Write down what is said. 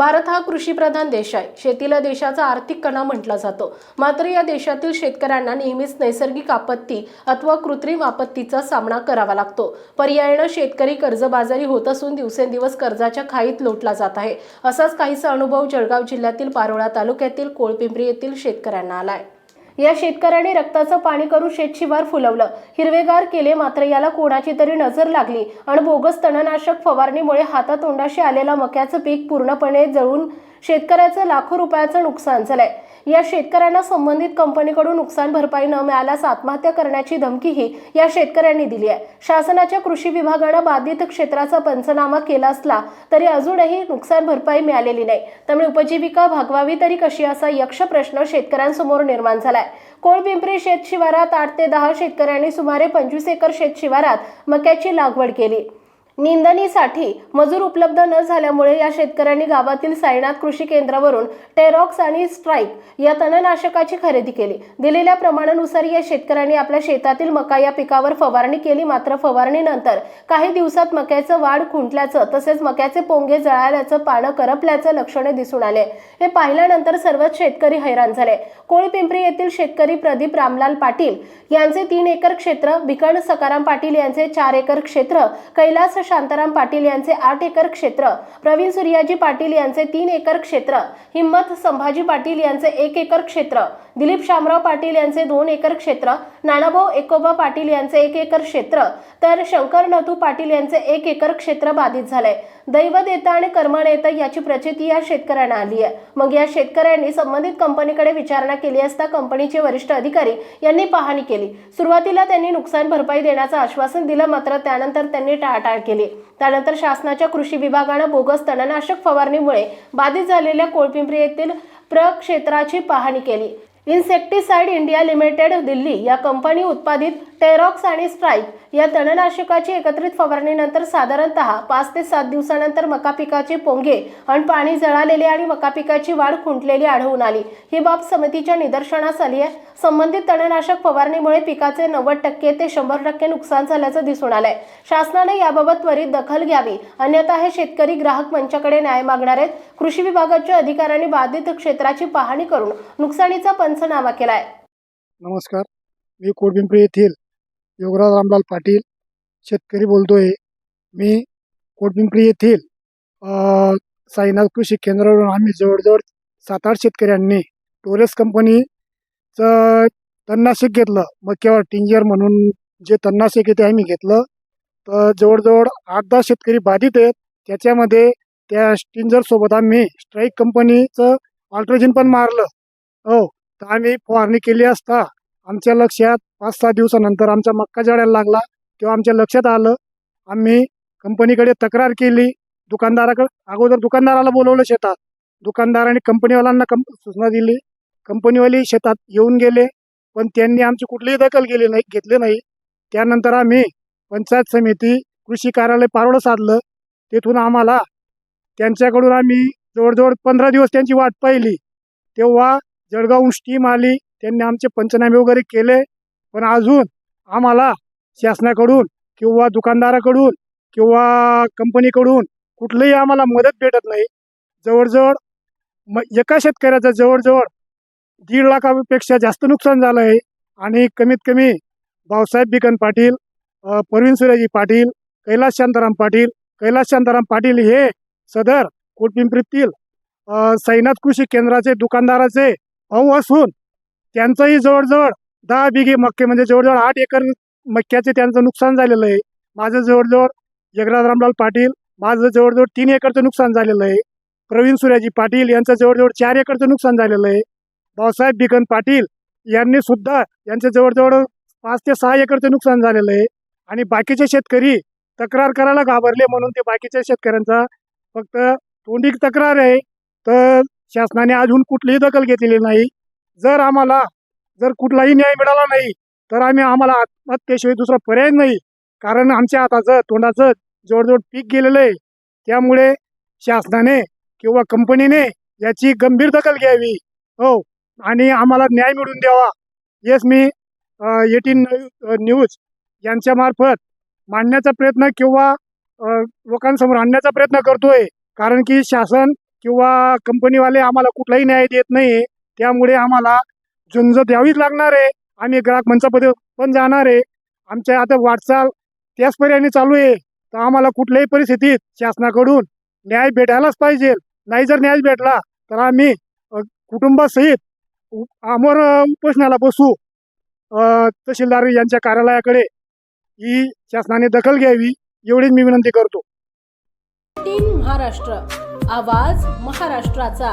भारत हा कृषीप्रधान देश आहे. शेतीला देशाचा आर्थिक कणा म्हटला जातो. मात्र या देशातील शेतकऱ्यांना नेहमीच नैसर्गिक आपत्ती अथवा कृत्रिम आपत्तीचा सामना करावा लागतो. पर्यायानं शेतकरी कर्जबाजारी होत असून दिवसेंदिवस कर्जाच्या खाईत लोटला जात आहे. असाच काहीसा अनुभव जळगाव जिल्ह्यातील पारोळा तालुक्यातील कोळपिंपरी येथील शेतकऱ्यांना आलाय. या शेतकऱ्याने रक्ताचं पाणी करून शेतशिवार फुलवलं. हिरवेगार केले मात्र याला कोणाची तरी नजर लागली आणि बोगस तणनाशक फवारणीमुळे हातातोंडाशी आलेला मक्याचं पीक पूर्णपणे जळून शेतकऱ्याचं लाखो रुपयाचं नुकसान झालंय. या शेतकऱ्यांना संबंधित कंपनीकडून नुकसान भरपाई न मिळाल्यास आत्महत्या करण्याची धमकीही या शेतकऱ्यांनी दिली आहे. शासनाच्या कृषी विभागानं बाधित क्षेत्राचा पंचनामा केला असला तरी अजूनही नुकसान भरपाई मिळालेली नाही. त्यामुळे उपजीविका भागवावी तरी कशी असा यक्ष प्रश्न शेतकऱ्यांसमोर निर्माण झालाय. कोळपिंपरी शेत शिवारात आठ ते दहा शेतकऱ्यांनी सुमारे पंचवीस एकर शेत शिवारात मक्याची लागवड केली. निंदणीसाठी मजूर उपलब्ध न झाल्यामुळे या शेतकऱ्यांनी गावातील सायनाथ कृषी केंद्रावरून टेरॉक्स आणि स्ट्राईक या तणनाशकाची खरेदी केली. दिलेल्या प्रमाणानुसार या शेतकऱ्यांनी आपल्या शेतातील मका या पिकावर फवारणी केली. मात्र फवारणीनंतर काही दिवसात मक्याचं वाढ खुंटल्याचं तसेच मक्याचे पोंगे जळाल्याचं पानं करपल्याचं लक्षणे दिसून आले. हे पाहिल्यानंतर सर्वच शेतकरी हैराण झाले. कोळपिंपरी येथील शेतकरी प्रदीप रामलाल पाटील यांचे तीन एकर क्षेत्र भिकण सकाराम पाटील यांचे चार एकर क्षेत्र कैलास शांताराम पाटील यांचे आठ एकर क्षेत्र प्रवीण सूर्याजी पाटील यांचे तीन एकर क्षेत्र हिम्मत संभाजी पाटील यांचे एक एकर क्षेत्र दिलीप शामराव पाटील यांचे दोन एकर क्षेत्र नानाभाऊ एकोबा पाटील यांचे एक एकर क्षेत्र तर शंकर नथू पाटील यांचे एक एकर क्षेत्र बाधित झालंय. दैव देता आणि कर्मनेता याची प्रचिती या शेतकऱ्यांना आली आहे. मग या शेतकऱ्यांनी संबंधित कंपनीकडे विचारणा केली असता कंपनीचे वरिष्ठ अधिकारी यांनी पाहणी केली. सुरुवातीला त्यांनी नुकसान भरपाई देण्याचं आश्वासन दिलं मात्र त्यानंतर त्यांनी टाळाटाळ केली. त्यानंतर शासनाच्या कृषी विभागानं बोगस तणनाशक फवारणीमुळे बाधित झालेल्या कोळपिंपरी येथील प्रक्षेत्राची पाहणी केली. इन्सेक्टिसाइड इंडिया लिमिटेड दिल्ली या कंपनी उत्पादित टेरॉक्स आणि स्ट्राईक या तणनाशकाची एकत्रित फवारणीनंतर साधारणतः पाच ते सात दिवसानंतर मका पिकाचे पोंगे आणि पाणी जळालेले आणि मका पिकाची वाढ खुंटलेली आढळून आली. ही बाब समितीच्या निदर्शनास आली आहे. संबंधित तणनाशक फवारणीमुळे पिकाचे नव्वद टक्के ते शंभर टक्के नुकसान झाल्याचं दिसून आलंय. शासनाने याबाबत त्वरित दखल घ्यावी अन्यथा हे शेतकरी ग्राहक मंचाकडे न्याय मागणार आहेत. कृषी विभागाच्या अधिकाऱ्यांनी बाधित क्षेत्राची पाहणी करून नुकसानीचा पंचनामा केलाय. नमस्कार. मी कोडपिंपरी येथील योगराज रामलाल पाटील शेतकरी बोलतोय. मी कोटपिंपरी येथील साईनाथ कृषी केंद्रावरून आम्ही जवळजवळ सात आठ शेतकऱ्यांनी टोरेस कंपनीचं तणनाशक घेतलं. मक्यावर टिंजर म्हणून जे तणनाशक आहे ते आम्ही घेतलं. तर जवळजवळ आठ दहा शेतकरी बाधित आहेत. त्याच्यामध्ये त्या टिंजरसोबत आम्ही स्ट्राईक कंपनीचं ऑल्ट्रोजन पण मारलं. हो तर आम्ही फवारणी केली असता आमच्या लक्षात पाच सहा दिवसानंतर आमचा मक्का जळायला लागला तेव्हा आमच्या लक्षात आलं. आम्ही कंपनीकडे तक्रार केली. दुकानदाराकडे अगोदर दुकानदाराला बोलवलं शेतात. दुकानदाराने कंपनीवाल्यांना कंप सूचना दिली. कंपनीवाले शेतात येऊन गेले पण त्यांनी आमची कुठलीही दखल केली नाही घेतली नाही. त्यानंतर आम्ही पंचायत समिती कृषी कार्यालय पारोडं साधलं. तेथून आम्हाला त्यांच्याकडून आम्ही जवळजवळ पंधरा दिवस त्यांची वाट पाहिली. तेव्हा जळगावहून स्टीम आली. त्यांनी आमचे पंचनामे वगैरे केले पण अजून आम्हाला शासनाकडून किंवा दुकानदाराकडून किंवा कंपनीकडून कुठलंही आम्हाला मदत भेटत नाही. जवळजवळ म एका शेतकऱ्याचं जवळजवळ दीड लाखापेक्षा जास्त नुकसान झालं आहे. आणि कमीत कमी भाऊसाहेब बिकन पाटील परवीन प्रवीण पाटील कैलास शांताराम पाटील कैलास शांताराम पाटील हे सदर कोटपिंपरीतील सैनाथ कृषी केंद्राचे दुकानदाराचे भाऊ असून त्यांचंही जवळजवळ दहा बिघे मक्के म्हणजे जवळजवळ आठ एकर मक्क्याचे त्यांचं नुकसान झालेलं आहे. माझं जवळजवळ जगराज रामलाल पाटील माझं जवळजवळ तीन एकरचं नुकसान झालेलं आहे. प्रवीण सूर्याजी पाटील यांचं जवळजवळ चार एकरचं नुकसान झालेलं आहे. भाऊसाहेब बिगन पाटील यांनी सुद्धा यांचं जवळजवळ पाच ते सहा एकरचं नुकसान झालेलं आहे. आणि बाकीचे शेतकरी तक्रार करायला घाबरले म्हणून ते बाकीच्या शेतकऱ्यांचा फक्त तोंडी तक्रार आहे. तर शासनाने अजून कुठलीही दखल घेतलेली नाही. जर आम्हाला जर कुठलाही न्याय मिळाला नाही तर आम्ही आम्हाला आत्महत्येशिवाय दुसरा पर्याय नाही. कारण आमच्या हाताचं तोंडाचं जवळजवळ पीक गेलेलं आहे. त्यामुळे शासनाने किंवा कंपनीने याची गंभीर दखल घ्यावी. हो. आणि आम्हाला न्याय मिळवून द्यावा. येस मी एटीन न्यूज यांच्या मार्फत मांडण्याचा प्रयत्न किंवा लोकांसमोर आणण्याचा प्रयत्न करतोय. कारण की शासन किंवा कंपनीवाले आम्हाला कुठलाही न्याय देत नाही त्यामुळे आम्हाला झुंज द्यावीच लागणार आहे. आम्ही ग्राहक मंचामध्ये पण जाणार आहे. आमच्या आता वाटचाल त्याच पर्यायाने चालू आहे. तर आम्हाला कुठल्याही परिस्थितीत शासनाकडून न्याय भेटायलाच पाहिजे. नाही जर न्याय भेटला तर आम्ही कुटुंबासहित आमोर उपोषणाला बसू. तहसीलदार यांच्या कार्यालयाकडे ही शासनाने दखल घ्यावी एवढीच मी विनंती करतो. महाराष्ट्र. आवाज महाराष्ट्राचा.